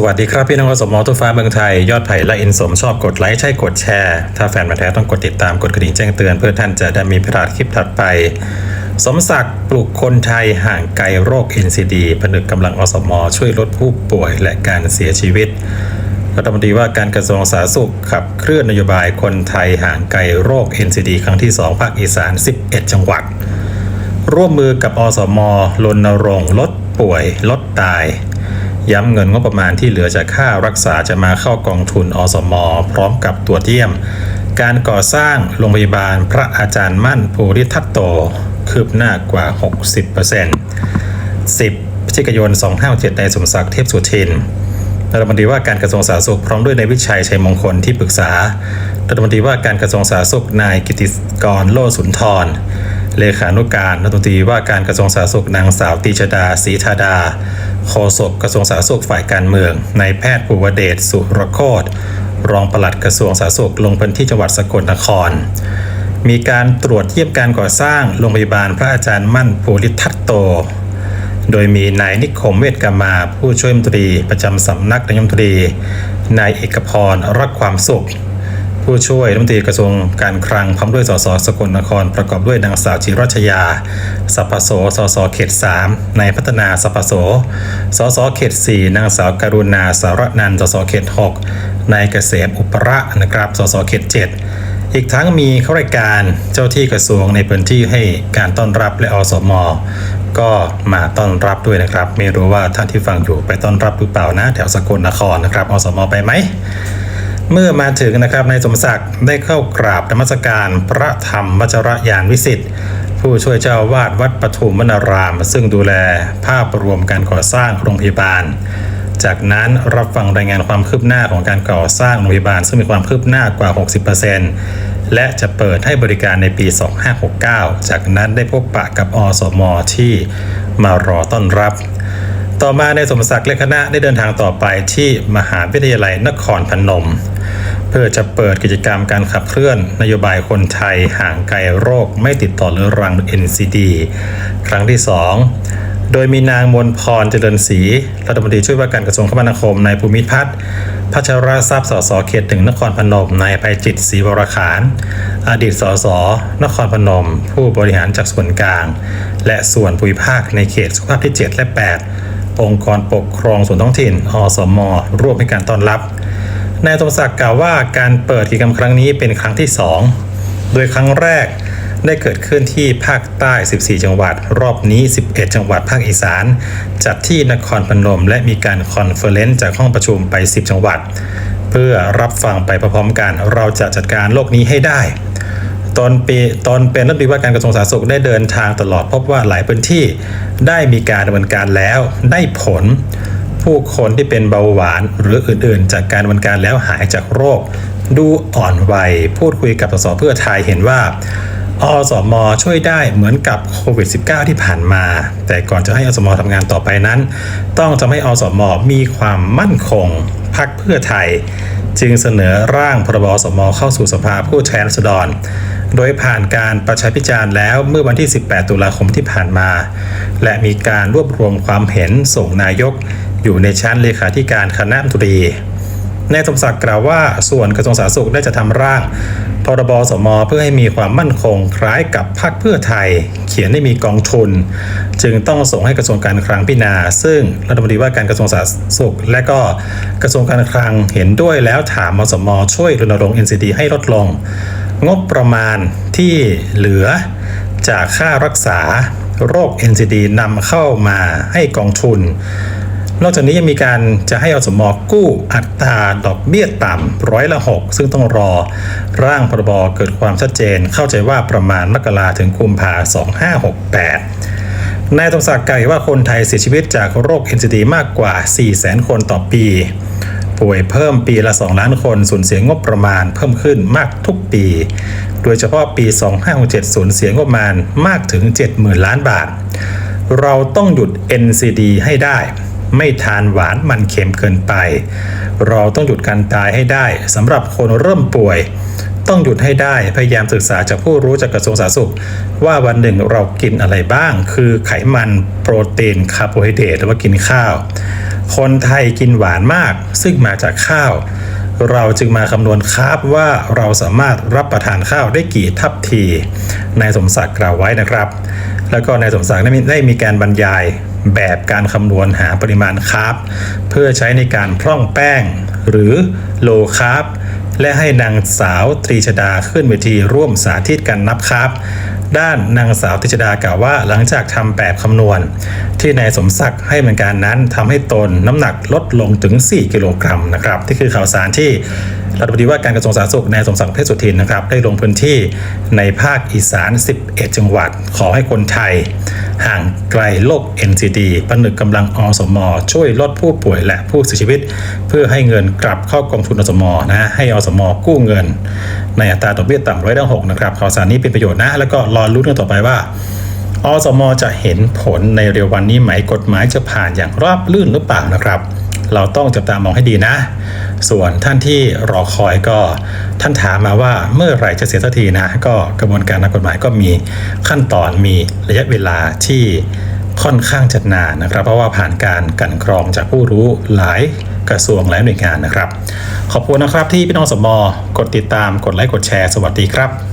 สวัสดีครับพี่น้องอสมอทุกฟ้าเมืองไทย ยอดไผ่และอินสมชอบกดไลค์ใช่กดแชร์ ถ้าแฟนมาแท้ต้องกดติดตามกดกระดิ่งแจ้งเตือนเพื่อท่านจะได้มีพลาดคลิปถัดไป สมศักดิ์ปลุกคนไทยห่างไกลโรค NCD ผนึกกำลังอสมอช่วยลดผู้ป่วยและการเสียชีวิตรัฐมนตรีว่าการกระทรวงสาธารณสุขขับเคลื่อนนโยบายคนไทยห่างไกลโรค NCD ครั้งที่ 2 ภาคอีสาน 11 จังหวัด ร่วมมือกับอสมรณรงค์ลดป่วย ลดตาย ย้ำเงินงบประมาณที่เหลือจากค่ารักษาจะมาเข้ากองทุนอสม พร้อมกับตรวจเยี่ยม การก่อสร้างโรงพยาบาลพระอาจารย์มั่นภูริทัตโต คืบหน้ากว่า 60% 10พฤศจิกายน2567ในสมศักดิ์เทพสุทินรัฐมนตรีว่าการกระทรวงสาธารณสุขพร้อมด้วยนายวิชัยชัยมงคลที่ปรึกษารัฐมนตรีว่าการกระทรวงสาธารณสุขนายกิติกรโลสุนทร เลขานุการรัฐมนตรีว่าการกระทรวงสาธารณสุขนางสาวตีชดาศรีธาดา โฆษกกระทรวงสาธารณสุขฝ่ายการเมืองนายแพทย์ภูวเดชสุรโคตรรองปลัดกระทรวงสาธารณสุขลงพื้นที่จังหวัดสกลนคร มีการตรวจเยี่ยมการก่อสร้างโรงพยาบาลพระอาจารย์มั่นภูริทัตโต โดยมีนายนิคมเวทกามาผู้ช่วยมนตรีประจำสำนักนายมนตรี นายเอกพรรักความสุข ผู้ช่วยรัฐมนตรีกระทรวงการคลังพร้อมด้วยสสสกลนคร ประกอบด้วยนางสาวจิรัชยาสัพโสสสเขต3นายพัฒนาสัพโสสสเขต 4 นางสาวการุณาสารนันสสเขต 6 นายเกษมอุประนะครับสสเขต 7 อีกทั้งมีข้าราชการเจ้าที่กระทรวงในพื้นที่ให้การต้อนรับและอสมก็มาต้อนรับด้วยนะครับ ไม่รู้ว่าท่านที่ฟังอยู่ไปต้อนรับหรือเปล่านะแถวสกลนครนะครับอสมไปไหม เมื่อมาถึงนะครับนายสมศักดิ์ได้เข้ากราบนมัสการพระธรรมวจรยานวิสิทธิ์ผู้ช่วยเจ้าอาวาดวัดปฐุมวนาราม ซึ่งดูแลภาพรวมการก่อสร้างโรงพยาบาล จากนั้นรับฟังรายงานความคืบหน้าของการก่อสร้างโรงพยาบาล ซึ่งมีความคืบหน้ากว่า 60%และจะเปิดให้บริการในปี 2569 จากนั้นได้พบปะกับอสมที่มารอต้อนรับ ต่อมาในสมศักดิ์และคณะได้เดินทางต่อไปที่มหาวิทยาลัยนครพนม เพื่อจะเปิดกิจกรรมการขับเคลื่อนนโยบายคนไทยห่างไกลโรคไม่ติดต่อเรื้อรัง NCD ครั้งที่ 2 โดยมีนางมนพรเจริญศรีรัฐมนตรีช่วยว่าการกระทรวงคมนาคมนายภูมิพัฒน์พัชรทรัพย์สสเขตหนึ่งนครพนมนายภัยจิตศรีวรขานอดีตสสนครพนม ผู้บริหารจากส่วนกลาง และส่วนภูมิภาคในเขตสุขภาพที่ 7 และ 8 องค์กรปกครองส่วนท้องถิ่น อสม ร่วมให้การต้อนรับนายสมศักดิ์กล่าวว่าการเปิดกิจกรรมครั้งนี้เป็นครั้งที่ 2 โดยครั้งแรกได้เกิดขึ้นที่ภาคใต้ 14 จังหวัด รอบนี้ 11 จังหวัดภาคอีสาน จัดที่นครพนม และมีการคอนเฟอเรนซ์จากห้องประชุมไป 10 จังหวัด เพื่อรับฟังไปพร้อมๆกัน เราจะจัดการโลกนี้ให้ได้ ตอนปีตอนเป็นรัฐมนตรีว่าการกระทรวงสาธารณสุขได้เดินทางตลอดพบว่าหลายพื้นที่ได้มีการดำเนินการแล้วได้ผล ผู้คนที่เป็นเบาหวานหรืออื่นๆ จากการดำเนินการแล้วหายจากโรค ดูอ่อนวัยพูดคุยกับสสเพื่อไทยเห็นว่าอสมช่วยได้เหมือนกับโควิด -19 ที่ผ่านมา แต่ก่อนจะให้อสมทำงานต่อไปนั้น ต้องทำให้อสมมีความมั่นคง พักเพื่อไทย จึงเสนอร่างพรบสมเข้าสู่สภาผู้แทนราษฎร โดยผ่านการประชาพิจารณ์แล้วเมื่อวันที่ 18 ตุลาคมที่ผ่านมา และมีการรวบรวมความเห็นส่งนายก อยู่ในชั้นเลขาธิการคณะมนตรี นายสมศักดิ์กล่าวว่าส่วนกระทรวงสาธารณสุขได้จะทำร่าง พรบสมเพื่อให้มีความมั่นคงคล้ายกับพรรคเพื่อไทย เขียนให้มีกองทุน จึงต้องส่งให้กระทรวงการคลังพิจารณา ซึ่งรัฐมนตรีว่าการกระทรวงสาธารณสุข และก็กระทรวงการคลังเห็นด้วยแล้วถามมสมช่วยรณรงค์ NCD ให้ลดลง งบประมาณที่เหลือจากค่ารักษาโรค NCD นำเข้ามาให้กองทุน นอกจากนี้ยังมีการจะให้อสมกู้อัตราดอกเบี้ยต่ำร้อยละ6ซึ่งต้องรอร่างพรบเกิดความชัดเจน เข้าใจว่าประมาณมกราถึงกุมภา2568นายตงศักดิ์กล่าวว่าคนไทยเสียชีวิตจากโรค NCD มากกว่า 400,000 คนต่อปี ป่วยเพิ่มปีละ 2 ล้านคนสูญเสียงบประมาณเพิ่มขึ้นมากทุกปี โดยเฉพาะปี 2567สูญเสียงบประมาณมากถึง 70,000 ล้านบาท เราต้องหยุด NCD ให้ได้ ไม่ทานหวานมันเค็มเกินไป เราต้องหยุดการตายให้ได้สำหรับคนเริ่มป่วย ต้องหยุดให้ได้พยายามศึกษาจากผู้รู้จากกระทรวงสาธารณสุข ว่าวันหนึ่งเรากินอะไรบ้าง คือไขมันโปรตีนคาร์โบไฮเดรตหรือว่ากินข้าว คนไทยกินหวานมาก ซึ่งมาจากข้าว เราจึงมาคำนวณคาร์บว่าเราสามารถรับประทานข้าวได้กี่ทัพทีนายสมศักดิ์กล่าวไว้นะครับ แล้วก็นายสมศักดิ์ได้มีได้มีการบรรยาย แบบการคำนวณหาปริมาณคาร์บเพื่อใช้ในการพร่องแป้ง หรือโลคาร์บและให้นางสาวตรีชดาขึ้นเวทีร่วมสาธิตการนับคาร์บด้านนางสาวติชดากล่าวว่าหลังจากทำแบบคำนวณ ที่นายสมศักดิ์ให้บริการนั้นทำให้ตนน้ำหนักลดลงถึง 4 กิโลกรัมนะครับ ที่คือข่าวสารที่ รัฐมนตรีว่าการกระทรวงสาธารณสุขนายสมศักดิ์เทพสุทินนะครับได้ลงพื้นที่ในภาคอีสาน 11 จังหวัด ขอให้คนไทย ห่างไกลโรค NCD ผนึกกำลังอสมอช่วยลดผู้ป่วยและผู้เสียชีวิต เพื่อให้เงินกลับเข้ากองทุนอสมอนะให้อสมอกู้เงิน ในอัตราดอกเบี้ยต่ำร้อยละหกนะครับข่าวสารนี้เป็นประโยชน์นะ แล้วก็รอรุ้นกันต่อไปว่าอสมจะเห็นผลในเร็ววันนี้ไหมกฎหมายจะผ่านอย่างราบลื่นหรือเปล่านะครับ เราต้องจับตามองให้ดีนะ ส่วนท่านที่รอคอยก็ท่านถามมาว่าเมื่อไหร่จะเสร็จสักทีนะ ก็กระบวนการทางกฎหมายก็มีขั้นตอนมีระยะเวลาที่ค่อนข้างจะนานนะครับ เพราะว่าผ่านการกันกรองจากผู้รู้หลายกระทรวงหลายหน่วยงานนะครับ ขอบคุณนะครับที่พี่น้องสมกดติดตามกดไลค์กดแชร์ สวัสดีครับ